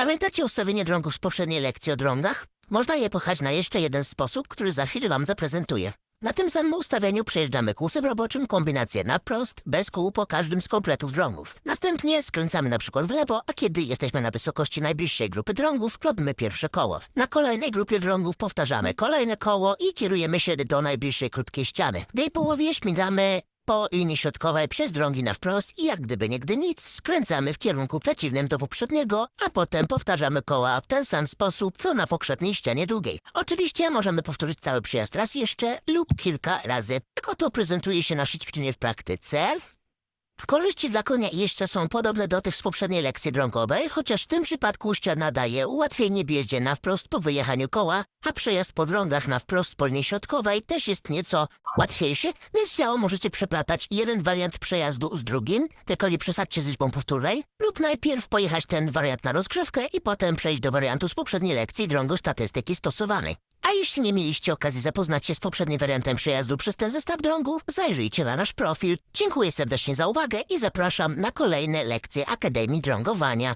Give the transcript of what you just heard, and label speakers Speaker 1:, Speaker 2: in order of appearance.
Speaker 1: Pamiętacie ustawienie drągów z poprzedniej lekcji o drągach? Można je pochać na jeszcze jeden sposób, który za chwilę wam zaprezentuję. Na tym samym ustawieniu przejeżdżamy kłusem roboczym kombinację na prost, bez kół po każdym z kompletów drągów. Następnie skręcamy na przykład w lewo, a kiedy jesteśmy na wysokości najbliższej grupy drągów, klopimy pierwsze koło. Na kolejnej grupie drągów powtarzamy kolejne koło i kierujemy się do najbliższej krótkiej ściany. W jej połowie śmigamy po linii środkowej przez drągi na wprost i jak gdyby nigdy nic, skręcamy w kierunku przeciwnym do poprzedniego, a potem powtarzamy koła w ten sam sposób, co na poprzedniej ścianie długiej. Oczywiście możemy powtórzyć cały przyjazd raz jeszcze lub kilka razy. Tak oto prezentuje się nasze ćwiczenie w praktyce. Korzyści dla konia jeźdźca są podobne do tych z poprzedniej lekcji drągowej, chociaż w tym przypadku ściana daje ułatwienie w jeździe na wprost po wyjechaniu koła, a przejazd po drągach na wprost po linii środkowej też jest nieco łatwiejszy, więc śmiało możecie przeplatać jeden wariant przejazdu z drugim, tylko nie przesadźcie z liczbą powtórzeń, lub najpierw pojechać ten wariant na rozgrzewkę i potem przejść do wariantu z poprzedniej lekcji drągu statystyki stosowanej. A jeśli nie mieliście okazji zapoznać się z poprzednim wariantem przejazdu przez ten zestaw drągów, zajrzyjcie na nasz profil. Dziękuję serdecznie za uwagę i zapraszam na kolejne lekcje Akademii Drągowania.